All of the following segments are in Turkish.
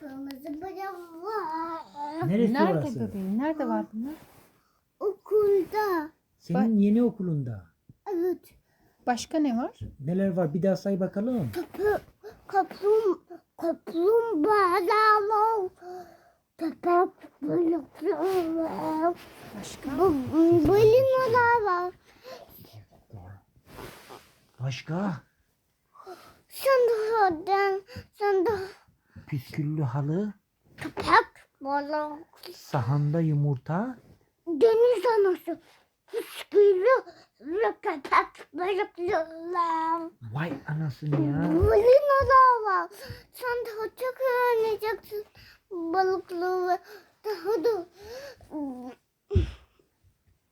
Kırmızı boya var. Neresi Nerede orası? bebeğim? Nerede var bunlar? Okulda. Senin yeni okulunda. Evet. Başka ne var? Neler var? Bir daha say bakalım. Kapı, kaplum, kaplumbağalar. Köpek balıklar. Başka? Bu, balinalar var. Başka? Sandalyeden, sanda Püsküllü halı, köpek balık. sahanda yumurta, Deniz anası. Püsküllü ve köpek balıklar. vay anasını ya. Balinalar var. Sen daha çok öğreneceksin balıkları. Daha da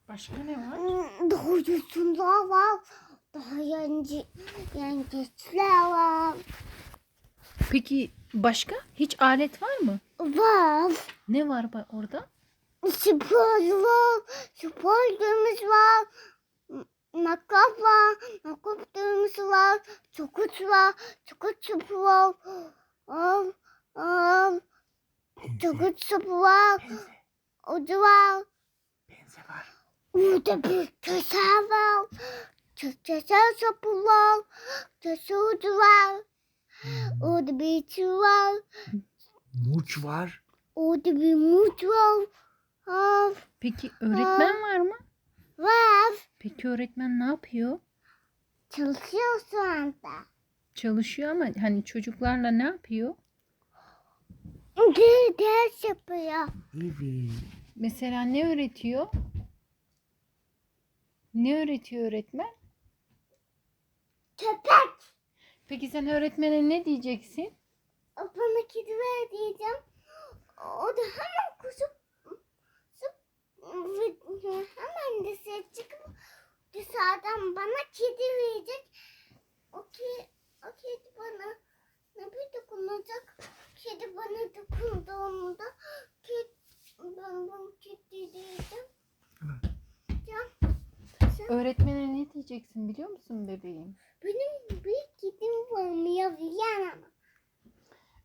Başka ne var? daha yosunlar var. Daha yence, yengeçler var. Peki başka? Hiç alet var mı? Var. Ne var ba- orada? Spor var. Spor düğümüz var. Makas var. Makas düğümüz var. Çokut var. Çokut çupu var. Al, al. Çokut çupu var. Ucu var. Benze var. Orada bir köşe var. Köşe çupu var. Köşe ucu var. Orada bir çuval var. Murç var. Orada bir mut var. Al, Peki öğretmen var mı? Var. Peki öğretmen ne yapıyor? Çalışıyor şu anda. Çalışıyor ama hani çocuklarla ne yapıyor? Bir ders yapıyor. Evet. Mesela ne öğretiyor? Ne öğretiyor öğretmen? Köpek. Peki sen öğretmene ne diyeceksin? Bana kedi ver diyeceğim. O da hemen ve hemen dışarı çıkıp dışarıdan bana kedi verecek. O, ki, o kedi bana ne bir dokunacak. Kedi bana dokunduğunda kedi, ben bu kedi diyeceğim. Can, sen, Öğretmene ne diyeceksin biliyor musun bebeğim? benim bir kedim var ya ama.